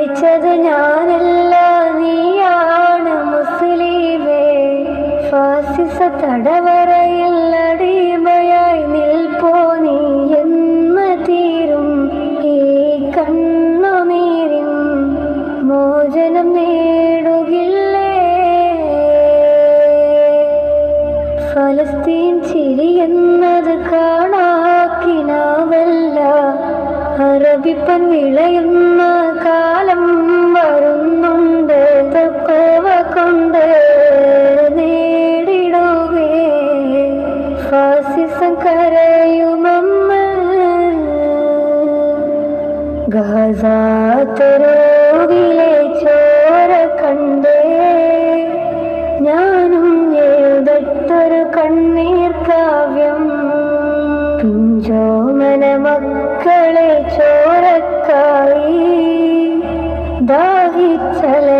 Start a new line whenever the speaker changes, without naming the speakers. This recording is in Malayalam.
മരിച്ചത് ഞാനല്ല നീയാണ് മുസ്ലിമേ. ഫാസിസ തടവറയിൽ അടിമയായി നിൽപ്പോ നീ എന്ന് തീരും. ഈ കണ്ണുനീരും മോചനം നേടുകില്ലേ? ഫലസ്തീൻ ചിരി എന്നത് കാണാക്കിനാവല്ല. അറബിപ്പൻ വിളയുന്ന ഗാസാത്തരോവിലെ ചോര കണ്ടേ. ഞാനും എഴുതട്ടൊരു കണ്ണീർ കാവ്യം. പിഞ്ചോമന മക്കളെ ചോരക്കായി ചെന്നാ